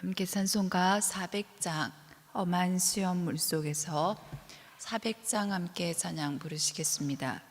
함께 찬송가 400장 엄한 수염 물속에서 400장 함께 찬양 부르시겠습니다.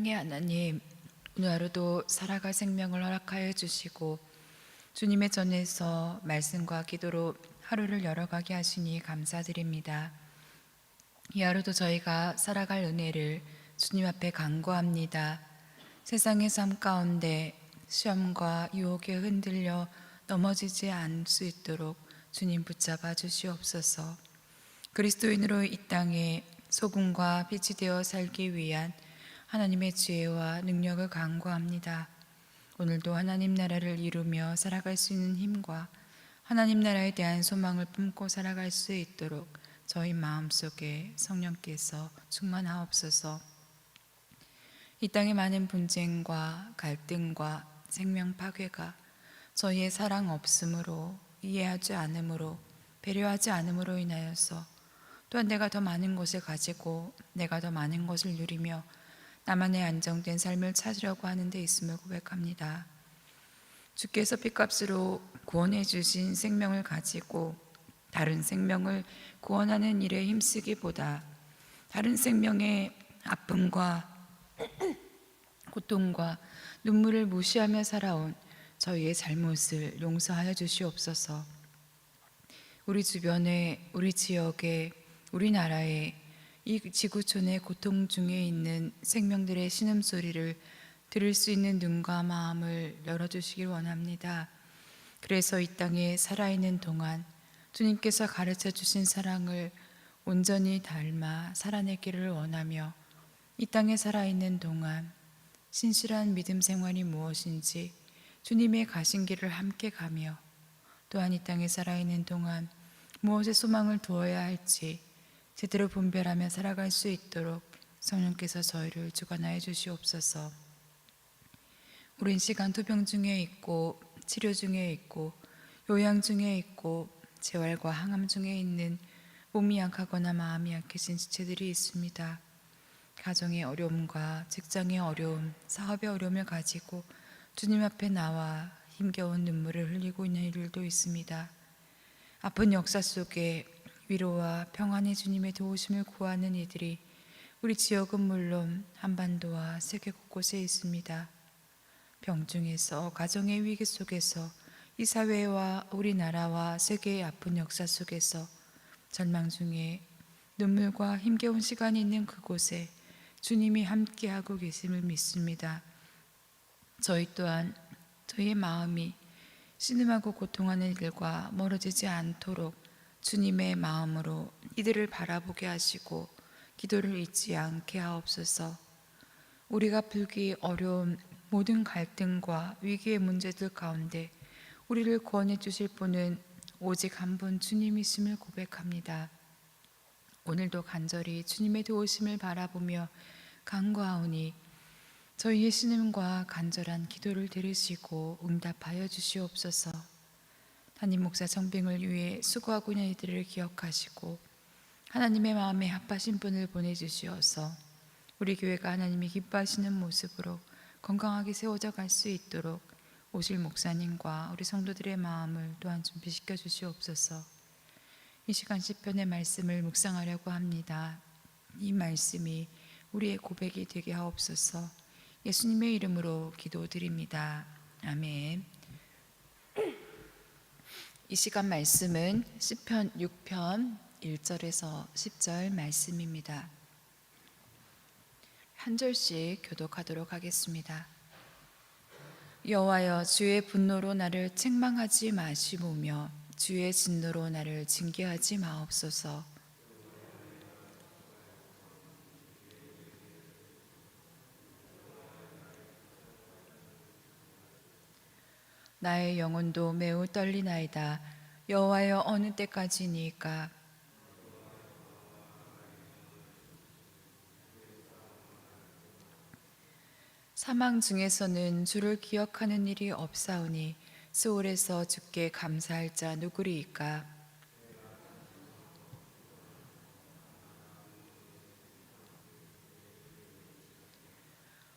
사랑의 하나님, 오늘 하루도 살아갈 생명을 허락하여 주시고 주님의 전에서 말씀과 기도로 하루를 열어가게 하시니 감사드립니다. 이 하루도 저희가 살아갈 은혜를 주님 앞에 간구합니다. 세상의 삶 가운데 시험과 유혹에 흔들려 넘어지지 않을 수 있도록 주님 붙잡아 주시옵소서. 그리스도인으로 이 땅에 소금과 빛이 되어 살기 위한 하나님의 지혜와 능력을 간구합니다. 오늘도 하나님 나라를 이루며 살아갈 수 있는 힘과 하나님 나라에 대한 소망을 품고 살아갈 수 있도록 저희 마음속에 성령께서 충만하옵소서. 이 땅의 많은 분쟁과 갈등과 생명 파괴가 저희의 사랑 없음으로 이해하지 않음으로 배려하지 않음으로 인하여서 또한 내가 더 많은 것을 가지고 내가 더 많은 것을 누리며 나만의 안정된 삶을 찾으려고 하는 데 있음을 고백합니다. 주께서 피값으로 구원해 주신 생명을 가지고 다른 생명을 구원하는 일에 힘쓰기보다 다른 생명의 아픔과 고통과 눈물을 무시하며 살아온 저희의 잘못을 용서하여 주시옵소서. 우리 주변에, 우리 지역에, 우리나라에 이 지구촌의 고통 중에 있는 생명들의 신음소리를 들을 수 있는 눈과 마음을 열어주시길 원합니다. 그래서 이 땅에 살아있는 동안 주님께서 가르쳐 주신 사랑을 온전히 닮아 살아내기를 원하며 이 땅에 살아있는 동안 신실한 믿음 생활이 무엇인지 주님의 가신 길을 함께 가며 또한 이 땅에 살아있는 동안 무엇에 소망을 두어야 할지 제대로 분별하며 살아갈 수 있도록 성령께서 저희를 주관하여 주시옵소서. 우린 시간 투병 중에 있고 치료 중에 있고 요양 중에 있고 재활과 항암 중에 있는 몸이 약하거나 마음이 약해진 지체들이 있습니다. 가정의 어려움과 직장의 어려움, 사업의 어려움을 가지고 주님 앞에 나와 힘겨운 눈물을 흘리고 있는 이들도 있습니다. 아픈 역사 속에 위로와 평안의 주님의 도우심을 구하는 이들이 우리 지역은 물론 한반도와 세계 곳곳에 있습니다. 병중에서 가정의 위기 속에서 이 사회와 우리나라와 세계의 아픈 역사 속에서 절망 중에 눈물과 힘겨운 시간이 있는 그곳에 주님이 함께하고 계심을 믿습니다. 저희 또한 저희의 마음이 신음하고 고통하는 이들과 멀어지지 않도록 주님의 마음으로 이들을 바라보게 하시고 기도를 잊지 않게 하옵소서. 우리가 풀기 어려운 모든 갈등과 위기의 문제들 가운데 우리를 구원해 주실 분은 오직 한 분 주님이심을 고백합니다. 오늘도 간절히 주님의 도우심을 바라보며 간구하오니 저희의 신음과 간절한 기도를 들으시고 응답하여 주시옵소서. 담임 목사 정병을 위해 수고하고 있는 이들을 기억하시고 하나님의 마음에 합하신 분을 보내주시어서 우리 교회가 하나님이 기뻐하시는 모습으로 건강하게 세워져 갈 수 있도록 오실 목사님과 우리 성도들의 마음을 또한 준비시켜 주시옵소서. 이 시간 시편의 말씀을 묵상하려고 합니다. 이 말씀이 우리의 고백이 되게 하옵소서. 예수님의 이름으로 기도드립니다. 아멘. 이 시간 말씀은 시편 6편 1절에서 10절 말씀입니다. 한 절씩 교독하도록 하겠습니다. 여호와여 주의 분노로 나를 책망하지 마시오며 주의 진노로 나를 징계하지 마옵소서. 나의 영혼도 매우 떨리나이다. 여호와여 어느 때까지니까 사망 중에서는 주를 기억하는 일이 없사오니 소홀에서 주께 감사할 자 누구리이까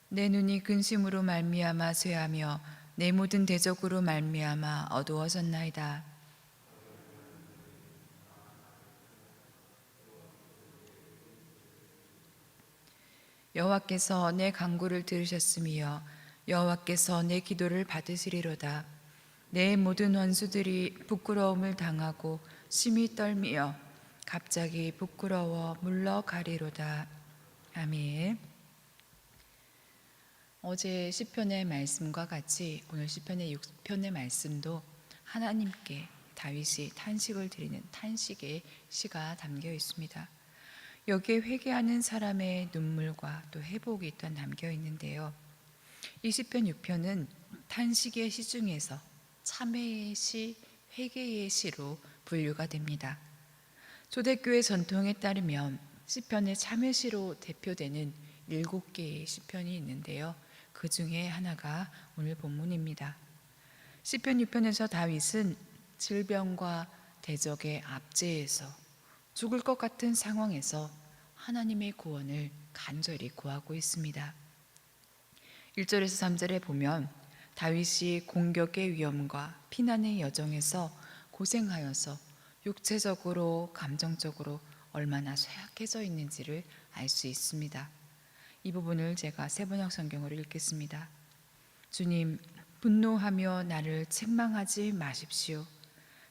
내 눈이 근심으로 말미암아 쇠하며 내 모든 대적으로 말미암아 어두워졌나이다. 여호와께서 내 간구를 들으셨으며 여호와께서 내 기도를 받으시리로다. 내 모든 원수들이 부끄러움을 당하고 심히 떨미어 갑자기 부끄러워 물러가리로다. 아멘. 어제 시편의 말씀과 같이 오늘 시편의 6편의 말씀도 하나님께 다윗이 탄식을 드리는 탄식의 시가 담겨 있습니다. 여기에 회개하는 사람의 눈물과 또 회복이 또한 담겨 있는데요. 이 시편 6편은 탄식의 시 중에서 참회의 시, 회개의 시로 분류가 됩니다. 초대교회 전통에 따르면 시편의 참회시로 대표되는 일곱 개의 시편이 있는데요. 그 중에 하나가 오늘 본문입니다. 시편 6편에서 다윗은 질병과 대적의 압제에서 죽을 것 같은 상황에서 하나님의 구원을 간절히 구하고 있습니다. 1절에서 3절에 보면 다윗이 공격의 위험과 피난의 여정에서 고생하여서 육체적으로 감정적으로 얼마나 쇠약해져 있는지를 알 수 있습니다. 이 부분을 제가 세번역 성경으로 읽겠습니다. 주님, 분노하며 나를 책망하지 마십시오.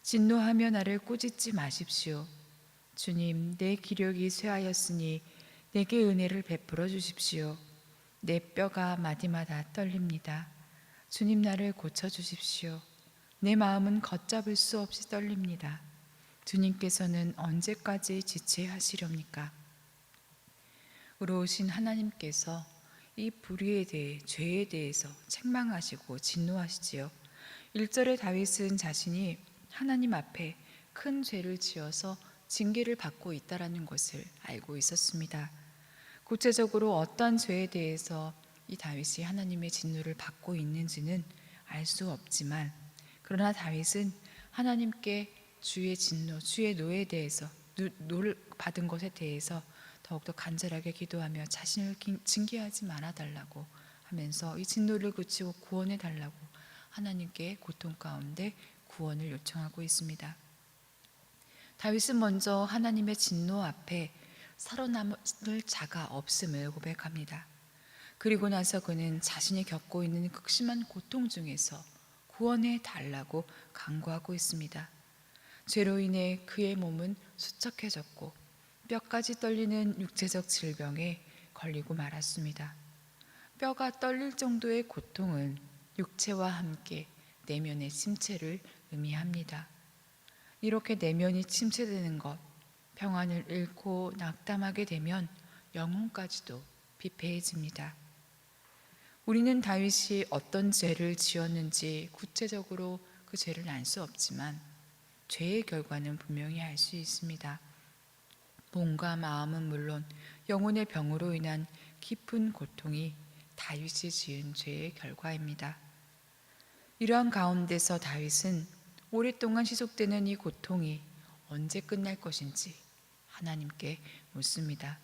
진노하며 나를 꾸짖지 마십시오. 주님, 내 기력이 쇠하였으니 내게 은혜를 베풀어 주십시오. 내 뼈가 마디마다 떨립니다. 주님 나를 고쳐 주십시오. 내 마음은 걷잡을 수 없이 떨립니다. 주님께서는 언제까지 지체하시렵니까? 의로우신 하나님께서 이 불의에 대해 죄에 대해서 책망하시고 진노하시지요. 1절에 다윗은 자신이 하나님 앞에 큰 죄를 지어서 징계를 받고 있다라는 것을 알고 있었습니다. 구체적으로 어떤 죄에 대해서 이 다윗이 하나님의 진노를 받고 있는지는 알 수 없지만 그러나 다윗은 하나님께 주의 진노, 주의 노에 대해서 노- 노를 받은 것에 대해서 더욱더 간절하게 기도하며 자신을 기- 징계하지 말아 달라고 하면서 이 진노를 그치고 구원해 달라고 하나님께 고통 가운데 구원을 요청하고 있습니다. 다윗은 먼저 하나님의 진노 앞에 살아남을 자가 없음을 고백합니다. 그리고 나서 그는 자신이 겪고 있는 극심한 고통 중에서 구원해 달라고 간구하고 있습니다. 죄로 인해 그의 몸은 수척해졌고 뼈까지 떨리는 육체적 질병에 걸리고 말았습니다. 뼈가 떨릴 정도의 고통은 육체와 함께 내면의 침체를 의미합니다. 이렇게 내면이 침체되는 것, 평안을 잃고 낙담하게 되면 영혼까지도 비폐해집니다. 우리는 다윗이 어떤 죄를 지었는지 구체적으로 그 죄를 알 수 없지만 죄의 결과는 분명히 알 수 있습니다. 몸과 마음은 물론 영혼의 병으로 인한 깊은 고통이 다윗이 지은 죄의 결과입니다. 이러한 가운데서 다윗은 오랫동안 지속되는 이 고통이 언제 끝날 것인지 하나님께 묻습니다.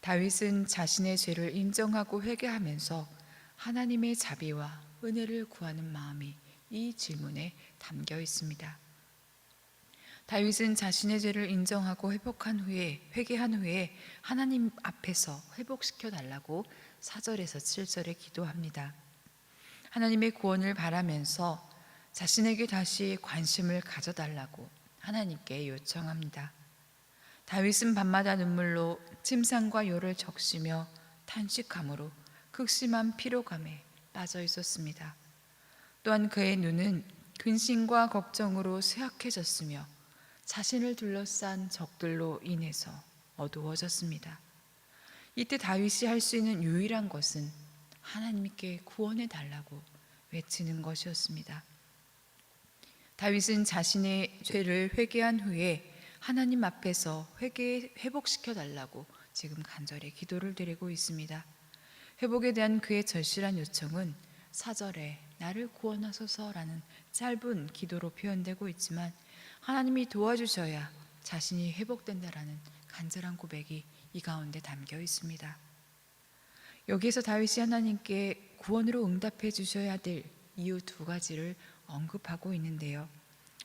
다윗은 자신의 죄를 인정하고 회개하면서 하나님의 자비와 은혜를 구하는 마음이 이 질문에 담겨 있습니다. 다윗은 자신의 죄를 인정하고 회복한 후에 회개한 후에 하나님 앞에서 회복시켜 달라고 4절에서 7절에 기도합니다. 하나님의 구원을 바라면서 자신에게 다시 관심을 가져 달라고 하나님께 요청합니다. 다윗은 밤마다 눈물로 침상과 요를 적시며 탄식함으로 극심한 피로감에 빠져 있었습니다. 또한 그의 눈은 근심과 걱정으로 쇠약해졌으며 자신을 둘러싼 적들로 인해서 어두워졌습니다. 이때 다윗이 할 수 있는 유일한 것은 하나님께 구원해 달라고 외치는 것이었습니다. 다윗은 자신의 죄를 회개한 후에 하나님 앞에서 회개 회복시켜 달라고 지금 간절히 기도를 드리고 있습니다. 회복에 대한 그의 절실한 요청은 사절에 나를 구원하소서라는 짧은 기도로 표현되고 있지만 하나님이 도와주셔야 자신이 회복된다라는 간절한 고백이 이 가운데 담겨 있습니다. 여기에서 다윗이 하나님께 구원으로 응답해 주셔야 될 이유 두 가지를 언급하고 있는데요.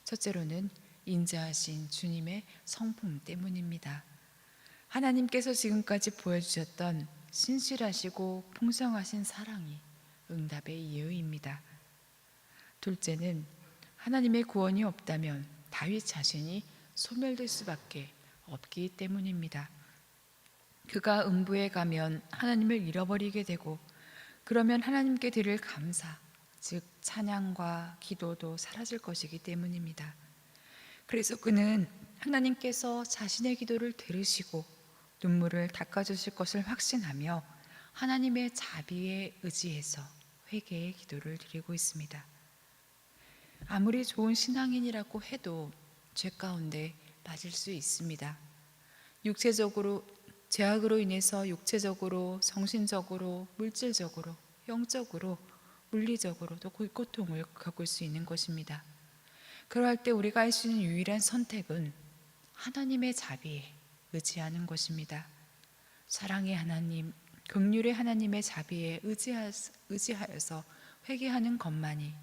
첫째로는 인자하신 주님의 성품 때문입니다. 하나님께서 지금까지 보여주셨던 신실하시고 풍성하신 사랑이 응답의 이유입니다. 둘째는 하나님의 구원이 없다면 다윗 자신이 소멸될 수밖에 없기 때문입니다. 그가 음부에 가면 하나님을 잃어버리게 되고 그러면 하나님께 드릴 감사, 즉 찬양과 기도도 사라질 것이기 때문입니다. 그래서 그는 하나님께서 자신의 기도를 들으시고 눈물을 닦아주실 것을 확신하며 하나님의 자비에 의지해서 회개의 기도를 드리고 있습니다. 아무리 좋은 신앙인이라고 해도 죄 가운데 빠질 수 있습니다. 육체적으로 죄악으로 인해서 육체적으로, 정신적으로, 물질적으로, 영적으로, 물리적으로 또 고통을 겪을 수 있는 것입니다. 그러할 때 우리가 할 수 있는 유일한 선택은 하나님의 자비에 의지하는 것입니다. 사랑의 하나님, 긍휼의 하나님의 자비에 의지하여서 회개하는 것만이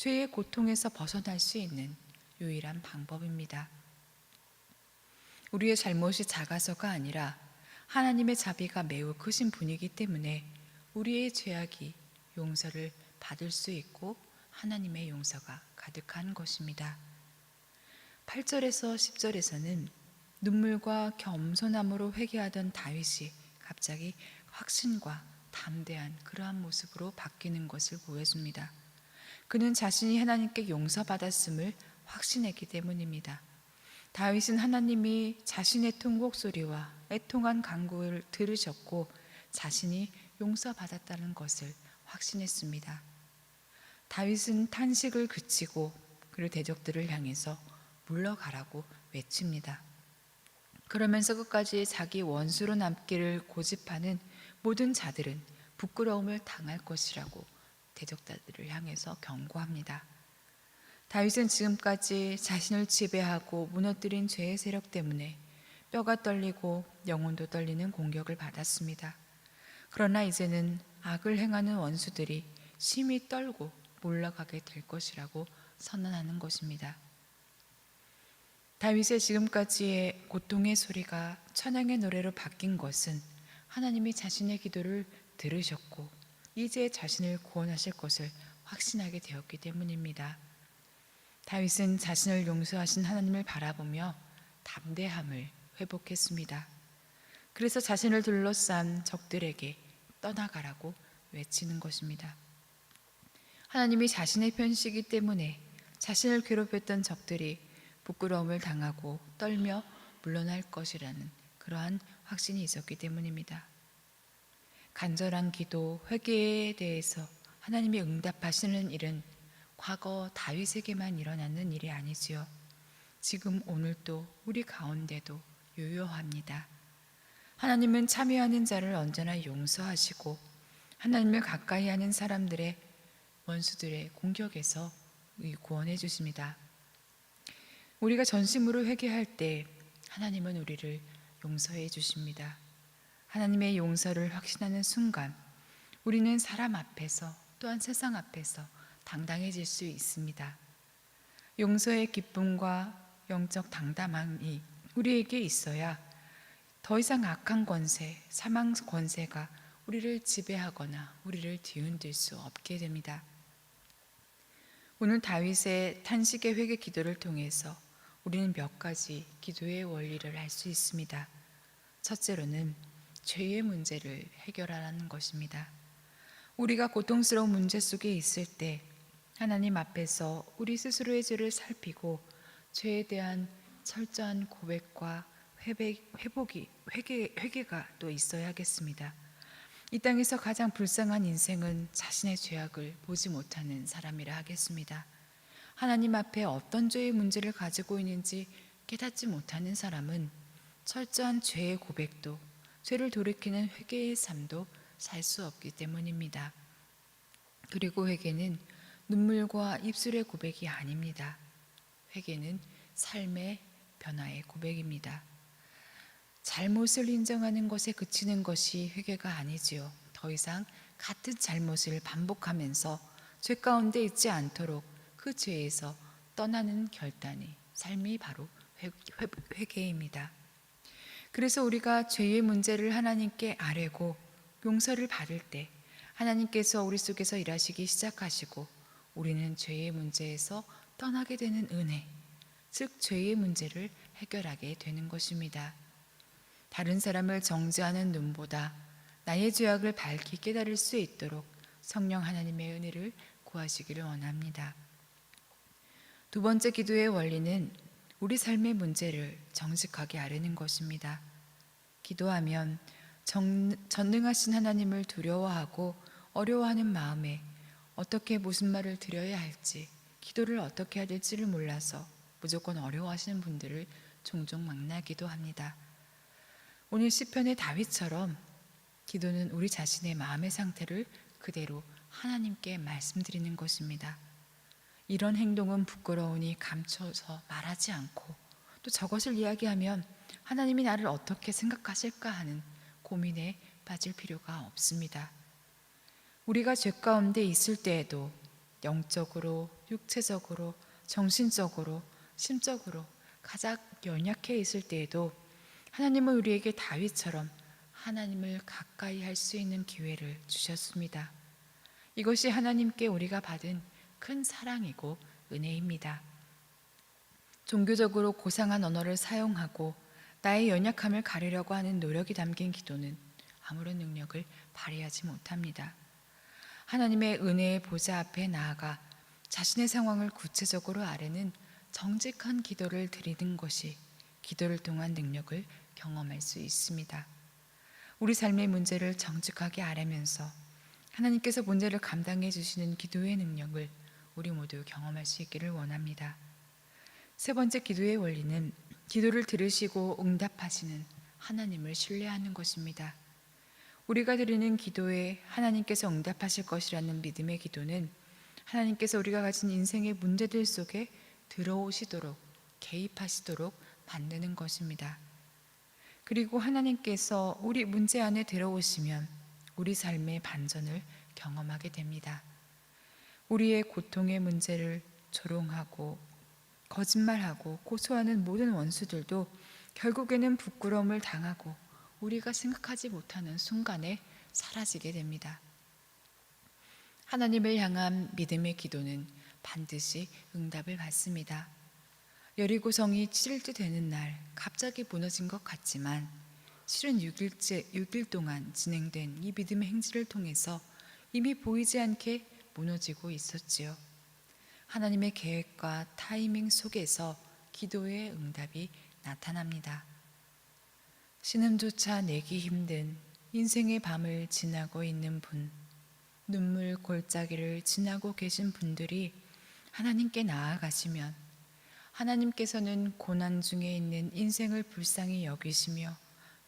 죄의 고통에서 벗어날 수 있는 유일한 방법입니다. 우리의 잘못이 작아서가 아니라 하나님의 자비가 매우 크신 분이기 때문에 우리의 죄악이 용서를 받을 수 있고 하나님의 용서가 가득한 것입니다. 8절에서 10절에서는 눈물과 겸손함으로 회개하던 다윗이 갑자기 확신과 담대한 그러한 모습으로 바뀌는 것을 보여줍니다. 그는 자신이 하나님께 용서받았음을 확신했기 때문입니다. 다윗은 하나님이 자신의 통곡 소리와 애통한 간구를 들으셨고 자신이 용서받았다는 것을 확신했습니다. 다윗은 탄식을 그치고 그리고 대적들을 향해서 물러가라고 외칩니다. 그러면서 끝까지 자기 원수로 남기를 고집하는 모든 자들은 부끄러움을 당할 것이라고 대적자들을 향해서 경고합니다. 다윗은 지금까지 자신을 지배하고 무너뜨린 죄의 세력 때문에 뼈가 떨리고 영혼도 떨리는 공격을 받았습니다. 그러나 이제는 악을 행하는 원수들이 심히 떨고 몰락하게 될 것이라고 선언하는 것입니다. 다윗의 지금까지의 고통의 소리가 찬양의 노래로 바뀐 것은 하나님이 자신의 기도를 들으셨고 이제 자신을 구원하실 것을 확신하게 되었기 때문입니다. 다윗은 자신을 용서하신 하나님을 바라보며 담대함을 회복했습니다. 그래서 자신을 둘러싼 적들에게 떠나가라고 외치는 것입니다. 하나님이 자신의 편이시기 때문에 자신을 괴롭혔던 적들이 부끄러움을 당하고 떨며 물러날 것이라는 그러한 확신이 있었기 때문입니다. 간절한 기도, 회개에 대해서 하나님이 응답하시는 일은 과거 다윗에게만 일어나는 일이 아니지요. 지금 오늘도 우리 가운데도 유효합니다. 하나님은 참여하는 자를 언제나 용서하시고 하나님을 가까이 하는 사람들의 원수들의 공격에서 구원해 주십니다. 우리가 전심으로 회개할 때 하나님은 우리를 용서해 주십니다. 하나님의 용서를 확신하는 순간 우리는 사람 앞에서 또한 세상 앞에서 당당해질 수 있습니다. 용서의 기쁨과 영적 당담함이 우리에게 있어야 더 이상 악한 권세, 사망 권세가 우리를 지배하거나 우리를 뒤흔들 수 없게 됩니다. 오늘 다윗의 탄식의 회개 기도를 통해서 우리는 몇 가지 기도의 원리를 알 수 있습니다. 첫째로는 죄의 문제를 해결하라는 것입니다. 우리가 고통스러운 문제 속에 있을 때 하나님 앞에서 우리 스스로의 죄를 살피고 죄에 대한 철저한 고백과 회백, 회복이 회개, 회개가 또 있어야겠습니다. 이 땅에서 가장 불쌍한 인생은 자신의 죄악을 보지 못하는 사람이라 하겠습니다. 하나님 앞에 어떤 죄의 문제를 가지고 있는지 깨닫지 못하는 사람은 철저한 죄의 고백도 죄를 돌이키는 회개의 삶도 살 수 없기 때문입니다. 그리고 회개는 눈물과 입술의 고백이 아닙니다. 회개는 삶의 변화의 고백입니다. 잘못을 인정하는 것에 그치는 것이 회개가 아니지요. 더 이상 같은 잘못을 반복하면서 죄 가운데 있지 않도록 그 죄에서 떠나는 결단이 삶이 바로 회개입니다. 그래서 우리가 죄의 문제를 하나님께 아뢰고 용서를 받을 때 하나님께서 우리 속에서 일하시기 시작하시고 우리는 죄의 문제에서 떠나게 되는 은혜, 즉 죄의 문제를 해결하게 되는 것입니다. 다른 사람을 정죄하는 눈보다 나의 죄악을 밝히 깨달을 수 있도록 성령 하나님의 은혜를 구하시기를 원합니다. 두 번째 기도의 원리는 우리 삶의 문제를 정직하게 아뢰는 것입니다. 기도하면 정, 전능하신 하나님을 두려워하고 어려워하는 마음에 어떻게 무슨 말을 드려야 할지, 기도를 어떻게 해야 될지를 몰라서 무조건 어려워하시는 분들을 종종 만나기도 합니다. 오늘 시편의 다윗처럼 기도는 우리 자신의 마음의 상태를 그대로 하나님께 말씀드리는 것입니다. 이런 행동은 부끄러우니 감춰서 말하지 않고 또 저것을 이야기하면 하나님이 나를 어떻게 생각하실까 하는 고민에 빠질 필요가 없습니다. 우리가 죄 가운데 있을 때에도 영적으로, 육체적으로, 정신적으로, 심적으로 가장 연약해 있을 때에도 하나님은 우리에게 다윗처럼 하나님을 가까이 할 수 있는 기회를 주셨습니다. 이것이 하나님께 우리가 받은 큰 사랑이고 은혜입니다. 종교적으로 고상한 언어를 사용하고 나의 연약함을 가리려고 하는 노력이 담긴 기도는 아무런 능력을 발휘하지 못합니다. 하나님의 은혜의 보좌 앞에 나아가 자신의 상황을 구체적으로 아뢰는 정직한 기도를 드리는 것이 기도를 통한 능력을 경험할 수 있습니다. 우리 삶의 문제를 정직하게 아뢰면서 하나님께서 문제를 감당해 주시는 기도의 능력을 우리 모두 경험할 수 있기를 원합니다. 세 번째 기도의 원리는 기도를 들으시고 응답하시는 하나님을 신뢰하는 것입니다. 우리가 드리는 기도에 하나님께서 응답하실 것이라는 믿음의 기도는 하나님께서 우리가 가진 인생의 문제들 속에 들어오시도록 개입하시도록 만드는 것입니다. 그리고 하나님께서 우리 문제 안에 들어오시면 우리 삶의 반전을 경험하게 됩니다. 우리의 고통의 문제를 조롱하고 거짓말하고 고소하는 모든 원수들도 결국에는 부끄러움을 당하고 우리가 생각하지 못하는 순간에 사라지게 됩니다. 하나님을 향한 믿음의 기도는 반드시 응답을 받습니다. 여리고성이 7일째 되는 날 갑자기 무너진 것 같지만 실은 6일째 6일 동안 진행된 이 믿음의 행진을 통해서 이미 보이지 않게 무너지고 있었지요. 하나님의 계획과 타이밍 속에서 기도의 응답이 나타납니다. 신음조차 내기 힘든 인생의 밤을 지나고 있는 분, 눈물 골짜기를 지나고 계신 분들이 하나님께 나아가시면 하나님께서는 고난 중에 있는 인생을 불쌍히 여기시며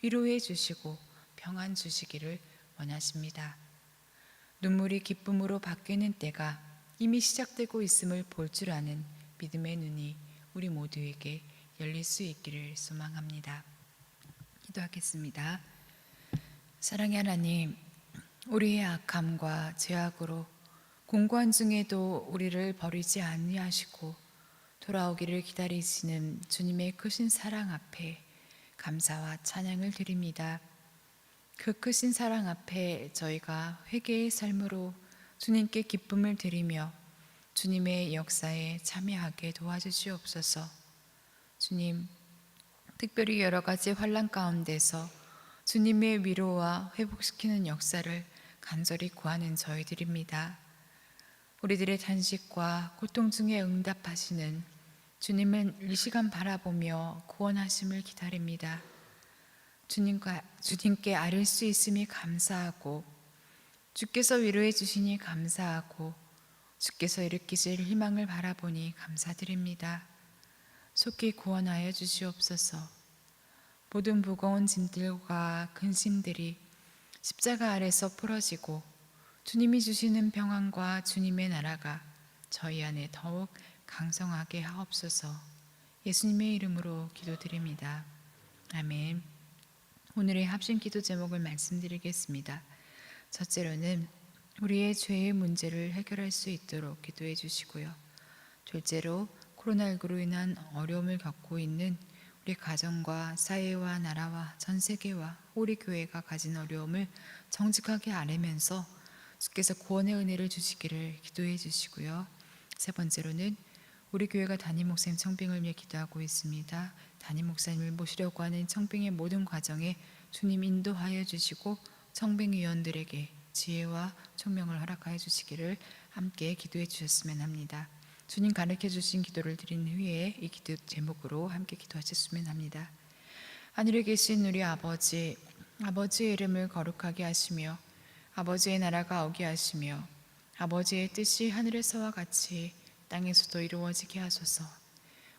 위로해 주시고 평안 주시기를 원하십니다. 눈물이 기쁨으로 바뀌는 때가 이미 시작되고 있음을 볼 줄 아는 믿음의 눈이 우리 모두에게 열릴 수 있기를 소망합니다. 기도하겠습니다. 사랑의 하나님, 우리의 악함과 죄악으로 공고한 중에도 우리를 버리지 아니하시고 돌아오기를 기다리시는 주님의 크신 사랑 앞에 감사와 찬양을 드립니다. 그 크신 사랑 앞에 저희가 회개의 삶으로 주님께 기쁨을 드리며 주님의 역사에 참여하게 도와주시옵소서. 주님, 특별히 여러 가지 환란 가운데서 주님의 위로와 회복시키는 역사를 간절히 구하는 저희들입니다. 우리들의 단식과 고통 중에 응답하시는 주님은 이 시간 바라보며 구원하심을 기다립니다. 주님과 주님께 아뢰 수 있음이 감사하고 주께서 위로해 주시니 감사하고 주께서 일으키실 희망을 바라보니 감사드립니다. 속히 구원하여 주시옵소서. 모든 무거운 짐들과 근심들이 십자가 아래서 풀어지고 주님이 주시는 평안과 주님의 나라가 저희 안에 더욱 강성하게 하옵소서. 예수님의 이름으로 기도드립니다. 아멘. 오늘의 합심 기도 제목을 말씀드리겠습니다. 첫째로는 우리의 죄의 문제를 해결할 수 있도록 기도해 주시고요. 둘째로 코로나19로 인한 어려움을 겪고 있는 우리 가정과 사회와 나라와 전 세계와 우리 교회가 가진 어려움을 정직하게 아뢰면서 주께서 구원의 은혜를 주시기를 기도해 주시고요. 세 번째로는 우리 교회가 담임 목사님 청빙을 위해 기도하고 있습니다. 담임 목사님을 모시려고 하는 청빙의 모든 과정에 주님 인도하여 주시고 청빙 위원들에게 지혜와 총명을 허락하여 주시기를 함께 기도해 주셨으면 합니다. 주님 가르쳐 주신 기도를 드린 후에 이 기도 제목으로 함께 기도하셨으면 합니다. 하늘에 계신 우리 아버지, 아버지의 이름을 거룩하게 하시며 아버지의 나라가 오게 하시며 아버지의 뜻이 하늘에서와 같이 땅에서도 이루어지게 하소서.